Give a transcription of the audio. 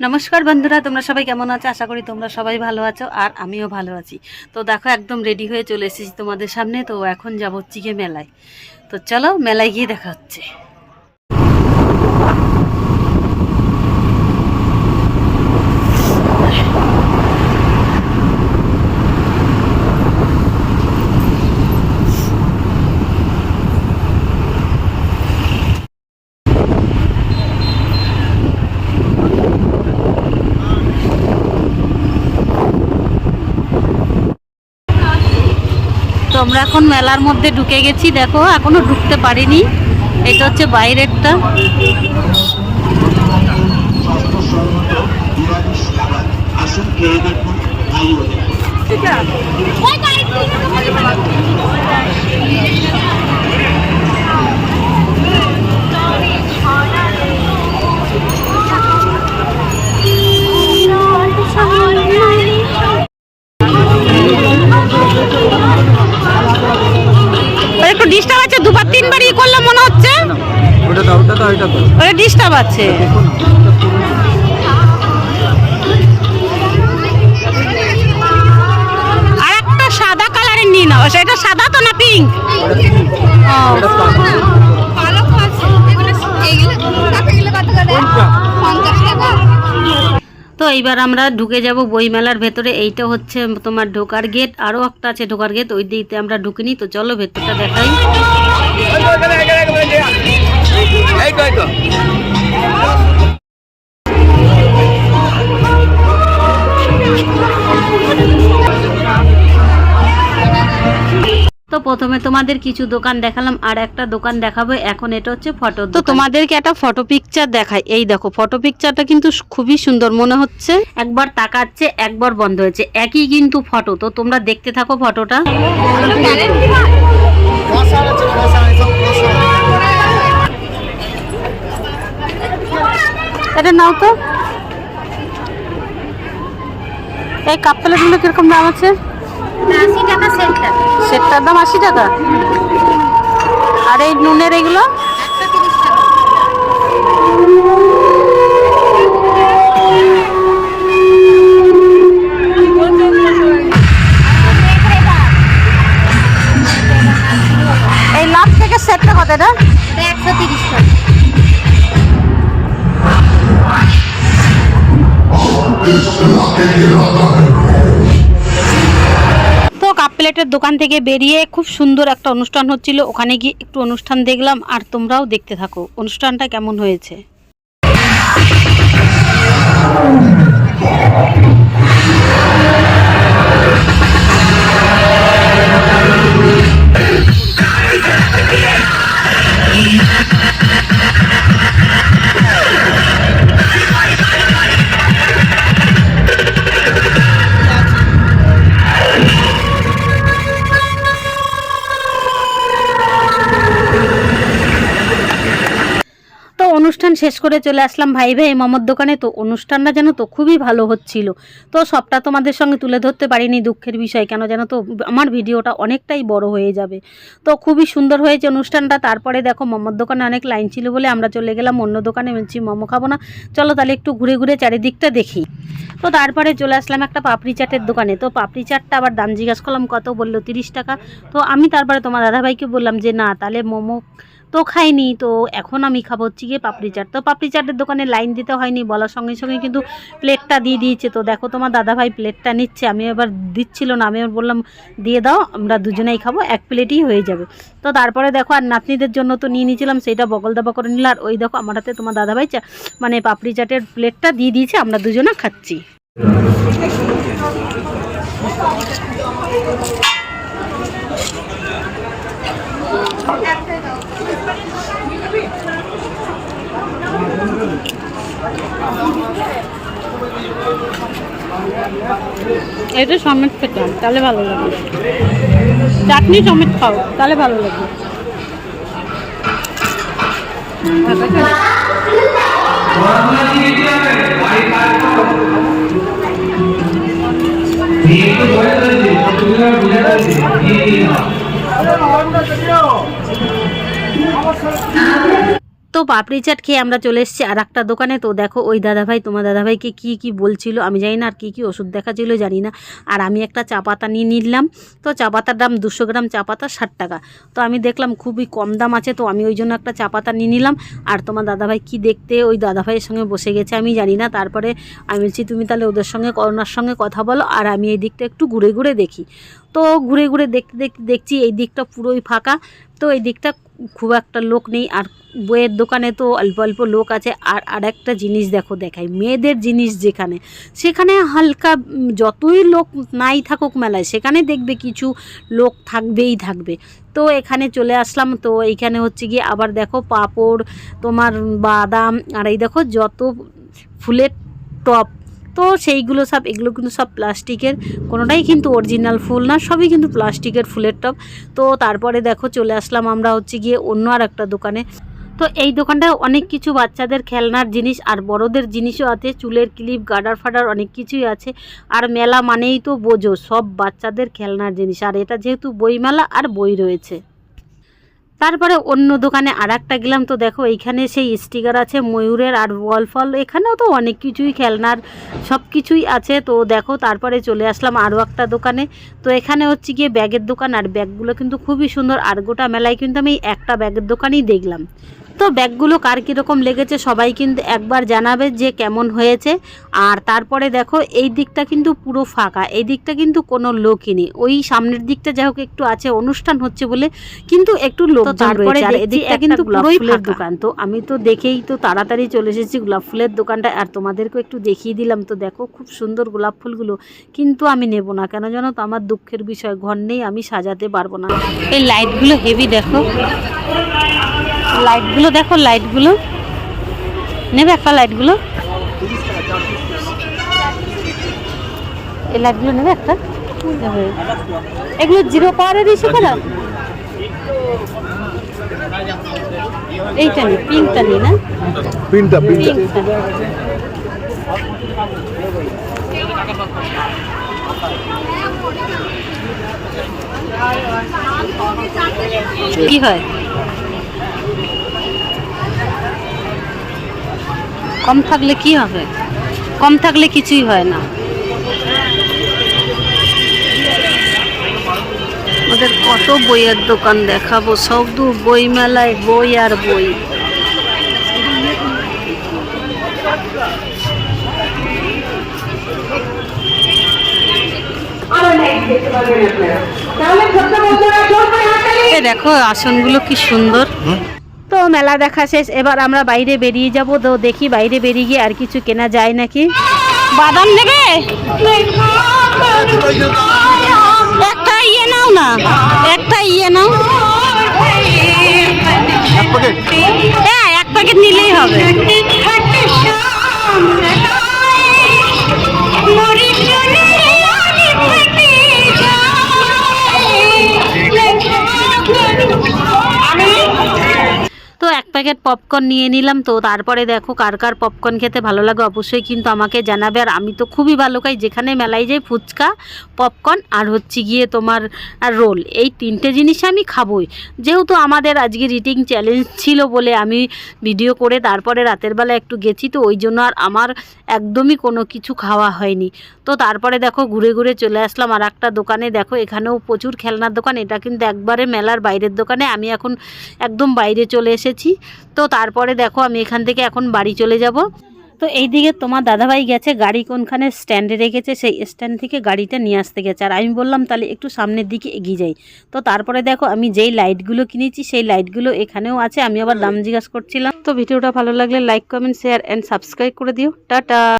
নমস্কার বন্ধুরা, তোমরা সবাই কেমন আছো? আশা করি তোমরা সবাই ভালো আছো আর আমিও ভালো আছি। তো দেখো, একদম রেডি হয়ে চলে এসেছি তোমাদের সামনে। তো এখন যাব চিকে মেলায়। তো চলো, মেলায় গিয়ে দেখা হচ্ছে। আমরা এখন মেলার মধ্যে ঢুকে গেছি দেখো এখনও ঢুকতে পারিনি। এটা হচ্ছে বাইরেরটা। আসুন তিনবার ই করল মনে হচ্ছে? ওটা ডিস্টার্ব আছে। আর একটা সাদা কালারের নিয়ে নাও। সেটা সাদা তো না পিঙ্ক? তো এইবার আমরা ঢুকে যাব বইমেলার ভেতরে। এইটা হচ্ছে তোমার ঢোকার গেট। আরও একটা আছে ঢোকার গেট ওই দিকতে আমরা ঢুকিনি। তো চলো ভেতরটা দেখাই। এই তো এই তো? প্রথমে তোমাদের কিছু দোকান দেখালাম আর একটা দোকান দেখাবো। এখন এটা হচ্ছে ফটো তো তোমাদেরকে একটা ফটো পিকচার দেখাই। এই দেখো ফটো পিকচারটা কিন্তু খুবই সুন্দর মনে হচ্ছে। একবার তাকাচ্ছে একবার বন্ধ হয়েছে। একই কিন্তু ফটো তো তোমরা দেখতে থাকো ফটোটা এটা নাও তো। এই কীরকম দাম আছে? সেটটার দাম আশি টাকা? আর এই নুনের এগুলো? এই লাভ থেকে সেটটা কত এটা? একশো তিরিশ টাকা। তো কাপ প্লেটের দোকান থেকে বেরিয়ে খুব সুন্দর একটা অনুষ্ঠান হচ্ছিল। ওখানে গিয়ে একটু অনুষ্ঠান দেখলাম আর তোমরাও দেখতে থাকো। অনুষ্ঠানটা কেমন হয়েছে? তো করে চলে আসলাম ভাই ভাই মামার দোকানে। তো অনুষ্ঠানটা যেন তো খুবই ভালো হচ্ছিল। তো সবটা তোমাদের সঙ্গে তুলে ধরতে পারিনি দুঃখের বিষয়। কেন যেন তো আমার ভিডিওটা অনেকটাই বড় হয়ে যাবে। তো খুবই সুন্দর হয়েছে অনুষ্ঠানটা। তারপরে দেখো মোমোর দোকানে অনেক লাইন ছিল বলে আমরা চলে গেলাম অন্য দোকানে। বলছি, মোমো, খাব না। চলো তাহলে একটু ঘুরে ঘুরে চারিদিকটা দেখি। তো তারপরে চলে আসলাম একটা পাপড়ি চাটের দোকানে। তো পাপড়ি চাটটা আবার দাম জিজ্ঞাসা করলাম, কত? বলল, তিরিশ টাকা। তো আমি তারপরে তোমার দাদাভাইকে বললাম যে, না, তাহলে মোমো তো খাইনি, তো এখন আমি খাব হচ্ছে গিয়ে পাপড়ি চাট। তো পাপড়ি চাটের দোকানে লাইন দিতে হয়নি, বলার সঙ্গে সঙ্গে কিন্তু প্লেটটা দিয়ে দিয়েছে। তো দেখো তোমার দাদাভাই প্লেটটা নিচ্ছে আমি এবার দিচ্ছিল না আমি বললাম, দিয়ে দাও, আমরা দুজনেই খাব, এক প্লেটই হয়ে যাবে। তো তারপরে দেখো আর নাতনিদের জন্য তো নিয়ে নিয়েছিলাম, সেইটা বগল দাবা করে নিল আর ওই দেখো আমার হাতে তোমার দাদাভাই চা মানে পাপড়ি চাটের প্লেটটা দিয়ে দিয়েছে, আমরা দুজনে খাচ্ছি। এটা সমেত খেতাম তাহলে ভালো লাগবে। চাটনি সমেত খাও তাহলে ভালো লাগবে। তো পাপড়ি চাট খেয়ে আমরা চলে এসেছি আর একটা দোকানে। তো দেখো, ওই দাদাভাই, তোমার দাদাভাইকে কি কি বলছিল আমি জানি না, আর কী কী ওষুধ দেখাচ্ছিল জানি না। আর আমি একটা চা পাতা নিয়ে নিলাম। তো চা পাতার দাম দুশো গ্রাম, চা পাতা ষাট টাকা। তো আমি দেখলাম খুবই কম দাম আছে, তো আমি ওই জন্য একটা চা পাতা নিয়ে নিলাম। আর তোমার দাদাভাই কি দেখতে, ওই দাদাভাইয়ের সঙ্গে বসে গেছে, আমি জানি না। তারপরে আমি বলছি, তুমি তাহলে ওদের সঙ্গে, করোনার সঙ্গে কথা বলো, আর আমি এই দিকটা একটু ঘুরে ঘুরে দেখি। তো ঘুরে ঘুরে দেখতে দেখতে দেখছি এই দিকটা পুরোই ফাঁকা। তো এই দিকটা খুব একটা লোক নেই আর বইয়ের দোকানে তো অল্প অল্প লোক আছে। আর আর একটা জিনিস দেখো দেখাই, মেয়েদের জিনিস যেখানে, সেখানে হালকা যতই লোক নাই থাকুক মেলায়, সেখানে দেখবে কিছু লোক থাকবেই থাকবে। তো এখানে চলে আসলাম, তো এইখানে হচ্ছে গিয়ে আবার দেখো পাঁপড়, তোমার বাদাম, আর এই দেখো যত ফুলের টপ তো সেইগুলো সব, এগুলো কিন্তু সব প্লাস্টিকের, কোনোটাই কিন্তু অরিজিনাল ফুল না, সবই কিন্তু প্লাস্টিকের ফুলের টপ তো তারপরে দেখো চলে আসলাম আমরা হচ্ছে গিয়ে অন্য আর একটা দোকানে। তো এই দোকানটায় অনেক কিছু বাচ্চাদের খেলনার জিনিস আর বড়দের জিনিসও আছে, চুলের ক্লিপ, গাডার ফাডার অনেক কিছুই আছে। আর মেলা মানেই তো বোঝো, সব বাচ্চাদের খেলনার জিনিস। আর এটা যেহেতু বইমেলা আর বই রয়েছে। তারপরে অন্য দোকানে আর একটা গেলাম, তো দেখো এইখানে সেই স্টিকার আছে, ময়ূরের আর বল ফল এখানেও তো অনেক কিছুই খেলনার সব কিছুই আছে। তো দেখো তারপরে চলে আসলাম আরও একটা দোকানে। তো এখানে হচ্ছে গিয়ে ব্যাগের দোকান, আর ব্যাগগুলো কিন্তু খুবই সুন্দর। আর গোটা মেলায় কিন্তু আমি একটা ব্যাগের দোকানেই দেখলাম। তো ব্যাগগুলো কার কীরকম লেগেছে সবাই কিন্তু একবার জানাবে যে কেমন হয়েছে। আর তারপরে দেখো এই দিকটা কিন্তু পুরো ফাঁকা এই দিকটা কিন্তু কোনো লোকই নেই। ওই সামনের দিকটা যাই হোক একটু আছে অনুষ্ঠান হচ্ছে বলে কিন্তু একটু লোক তারপরে এদিকটা কিন্তু পুরোই ফুলের দোকান। তো আমি তো দেখেই তো তাড়াতাড়ি চলে এসেছি গোলাপ ফুলের দোকানটা। আর তোমাদেরকে একটু দেখিয়ে দিলাম। তো দেখো খুব সুন্দর গোলাপ ফুলগুলো কিন্তু আমি নেব না। কেন জানো তো আমার দুঃখের বিষয়। ঘর নেই আমি সাজাতে পারব না। এই লাইটগুলো হেভি দেখো। লাইটগুলো দেখো লাইটগুলো। নেবে একটা লাইটগুলো? এই লাইটগুলো নেবে একটা? এগুলো জিরো পাওয়ারের ইস্যু করা এইটা নি পিঙ্কটা নি না? পিনটা পিঙ্কটা। কি হয়? কম থাকলে কি হবে? কম থাকলে কিছুই হয় না। ওদের কত বইয়ের দোকান দেখাবো? সব দু বই মেলায় বই আর বই। দেখো, আসনগুলো কি সুন্দর। মেলা দেখা শেষ এবার আমরা বাইরে বেরিয়ে যাব। তো দেখি বাইরে বেরিয়ে গিয়ে আর কিছু কেনা যায় নাকি? বাদাম নেবে? একটা ইয়ে নাও না একটা ইয়ে নাও। হ্যাঁ এক প্যাকেট নিলেই হবে। প্যাকেট পপকর্ন নিয়ে নিলাম তো তারপরে দেখো কার কার পপকর্ন খেতে ভালো লাগে অবশ্যই কিন্তু আমাকে জানাবে। আর আমি তো খুবই ভালো খাই, যেখানে মেলায় যাই ফুচকা পপকর্ন আর হচ্ছে গিয়ে তোমার রোল। এই তিনটে জিনিস আমি খাবই। যেহেতু আমাদের আজকে রিটিং চ্যালেঞ্জ ছিল বলে আমি ভিডিও করে তারপরে রাতের বেলা একটু গেছি তো ওই জন্য আর আমার একদমই কোনো কিছু খাওয়া হয়নি। তো তারপরে দেখো ঘুরে ঘুরে চলে আসলাম আর একটা দোকানে। দেখো এখানেও প্রচুর খেলনার দোকান। এটা কিন্তু একবারে মেলার বাইরের দোকানে। আমি এখন একদম বাইরে চলে এসেছি। তো তারপরে দেখো আমি এখান থেকে এখন বাড়ি চলে যাব। তো এইদিকে তোমার দাদাভাই গেছে, গাড়ি কোনখানে স্ট্যান্ডে রেখেছে, সেই স্ট্যান্ড থেকে গাড়িটা নিয়ে আসতে গেছে। আর আমি বললাম, তাহলে একটু সামনের দিকে এগিয়ে যাই। তো তারপরে দেখো আমি যেই লাইটগুলো কিনেছি, সেই লাইটগুলো এখানেও আছে, আমি আবার দাম জিজ্ঞাসা করছিলাম। তো ভিডিওটা ভালো লাগলে like comment share and subscribe করে দিও। টাটা!